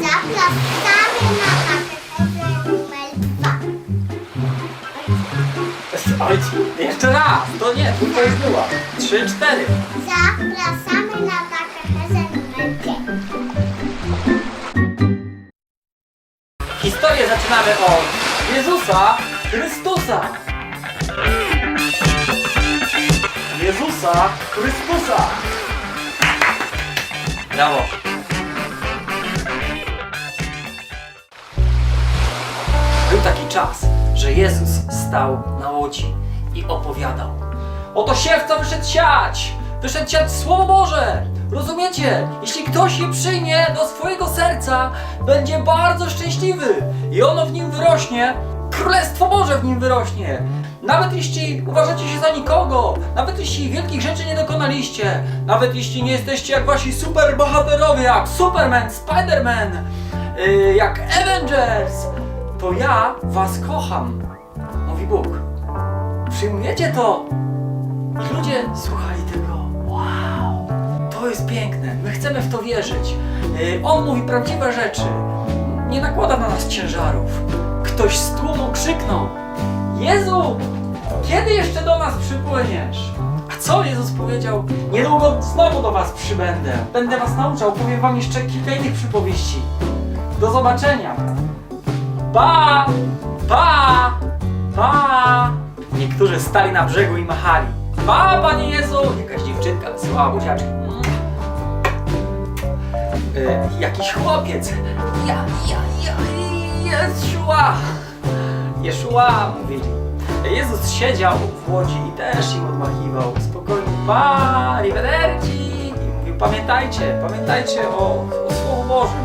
Zapraszamy na katechezę numer dwa. Oj, jeszcze raz, to nie, tylko już była. Trzy, cztery. Zapraszamy na katechezę numer pięć. Historię zaczynamy od Jezusa Chrystusa. Jezusa Chrystusa. Brawo. Był taki czas, że Jezus stał na łodzi i opowiadał. Oto siewca wyszedł siać! Wyszedł siać Słowo Boże! Rozumiecie? Jeśli ktoś je przyjmie do swojego serca, będzie bardzo szczęśliwy i ono w nim wyrośnie. Królestwo Boże w nim wyrośnie. Nawet jeśli uważacie się za nikogo, nawet jeśli wielkich rzeczy nie dokonaliście, nawet jeśli nie jesteście jak wasi superbohaterowie, jak Superman, Spiderman, yy, jak Avengers, to ja was kocham, mówi Bóg. Przyjmujecie to? I ludzie słuchali tego. Wow, to jest piękne, my chcemy w to wierzyć. Yy, On mówi prawdziwe rzeczy, nie nakłada na nas ciężarów. Ktoś z tłumu krzyknął: Jezu, kiedy jeszcze do nas przypłyniesz? A co Jezus powiedział? Niedługo znowu do was przybędę. Będę was nauczał, powiem wam jeszcze kilka innych przypowieści. Do zobaczenia. Pa! Pa! Pa! Niektórzy stali na brzegu i machali. Pa, Panie Jezu! Jakaś dziewczynka wysyłała buziaczki. E, jakiś chłopiec. Ja, ja, ja, Jeszua! Jeszua, mówili. Jezus siedział w łodzi i też im odmachiwał. Spokojnie, pa, arrivederci! I mówił, pamiętajcie, pamiętajcie o, o Słowu Bożym.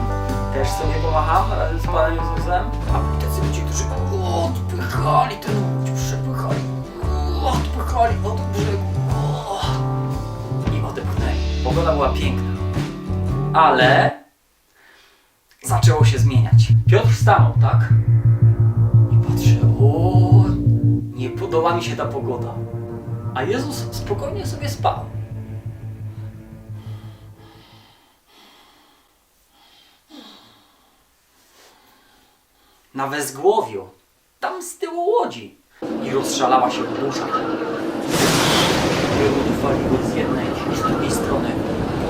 Też sobie pomacham razem z Panem Jezusem. A tacy ludzie, którzy odpychali ten łódź, przepychali, odpychali od brzegu. I odepchnęli. Pogoda była piękna. Ale zaczęło się zmieniać. Piotr stanął, tak? I patrzy, o, nie podoba mi się ta pogoda. A Jezus spokojnie sobie spał. Na wezgłowiu, tam z tyłu łodzi. I rozszalała się burza. Wielu waliło z jednej i z drugiej strony.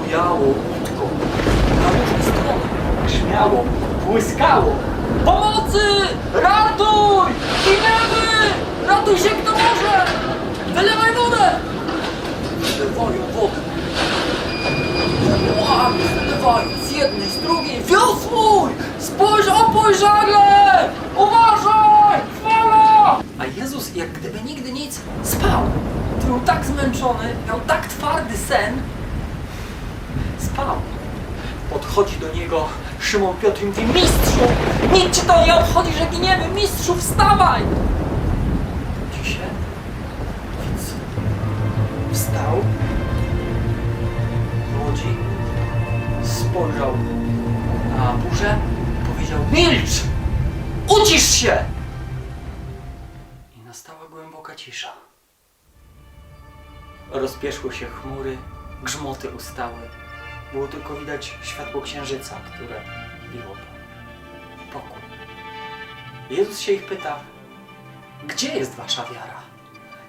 Bujało łódką. Na różne strony. Grzmiało, błyskało. Pomocy! Ratuj! Giniemy! Ratuj się kto może! Wylewaj wodę! Wylewają wodę. Łamy wylewają z jednej, z drugiej. Wiosłuj! Spójrz, opójrz żagle! Uważaj! Fala! A Jezus jak gdyby nigdy nic spał. Był tak zmęczony, miał tak twardy sen. Spał. Podchodzi do niego Szymon Piotr i mówi Mistrzu! Nic ci to nie obchodzi, że giniemy! Mistrzu, wstawaj! Budzi się. Więc wstał. w Łodzi. Spojrzał na burzę i powiedział Milcz! Ucisz się! I nastała głęboka cisza. Rozpieszły się chmury, grzmoty ustały. Było tylko widać światło księżyca, które biło tam. Pokój. Jezus się ich pyta, gdzie jest wasza wiara?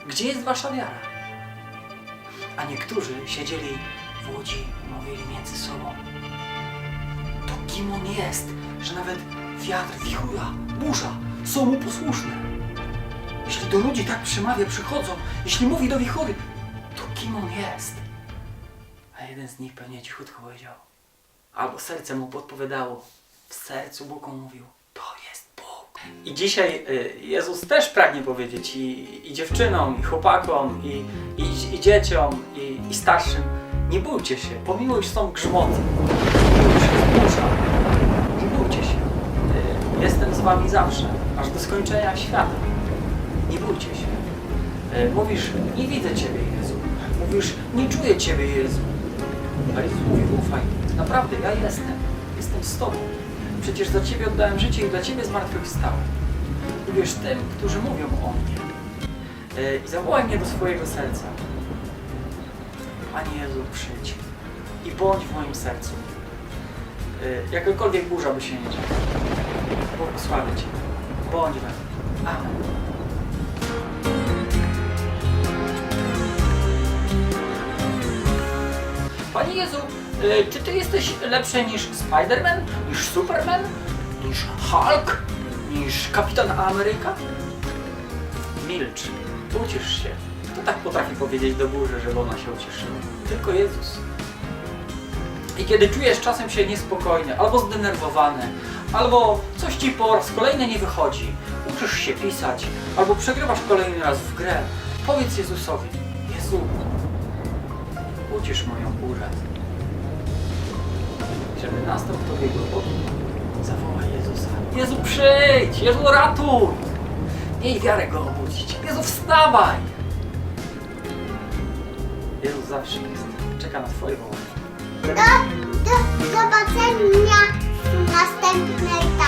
Gdzie jest wasza wiara? A niektórzy siedzieli w łodzi i mówili między sobą, to kim on jest, że nawet wiatr, wichura, burza są mu posłuszne. Jeśli do ludzi tak przemawia, przychodzą, jeśli mówi do wichury, to kim on jest? Jeden z nich pewnie cichutko powiedział, albo serce mu podpowiadało, w sercu Bóg mu mówił, to jest Bóg. I dzisiaj y, Jezus też pragnie powiedzieć i, i dziewczynom, i chłopakom, i, i, i dzieciom, i, i starszym, nie bójcie się, pomimo iż są grzmoty, pomimo jest nie bójcie się. Y, Jestem z wami zawsze, aż do skończenia świata. Nie bójcie się. E, Mówisz, nie widzę Ciebie, Jezu. Mówisz, nie czuję Ciebie, Jezu. Jezus mówi, ufaj, naprawdę, ja jestem. Jestem z Tobą. Przecież za Ciebie oddałem życie i dla Ciebie zmartwychwstałem. Uwierz tym, którzy mówią o mnie. y, i zawołaj mnie do swojego serca. Panie Jezu, przyjdź i bądź w moim sercu. Y, Jakakolwiek burza by się nie działa. Błogosławię Cię. Bądź we mnie. Amen. Panie Jezu, y, czy Ty jesteś lepszy niż Spider-Man, niż Superman, niż Hulk, niż Kapitan Ameryka? Milcz, ucisz się. Kto tak potrafi powiedzieć do burzy, żeby ona się ucieszyła? Tylko Jezus. I kiedy czujesz czasem się niespokojny, albo zdenerwowany, albo coś ci po raz kolejny nie wychodzi, uczysz się pisać, albo przegrywasz kolejny raz w grę, powiedz Jezusowi, Jezu, ucisz moją burzę. Żeby nastał w Tobie głęboki, zawołaj Jezusa. Jezu przyjdź! Jezu ratuj! Miej wiarę Go obudzić. Jezu wstawaj! Jezus zawsze jest. Czeka na Twoje wołanie. Do, do zobaczenia w następnym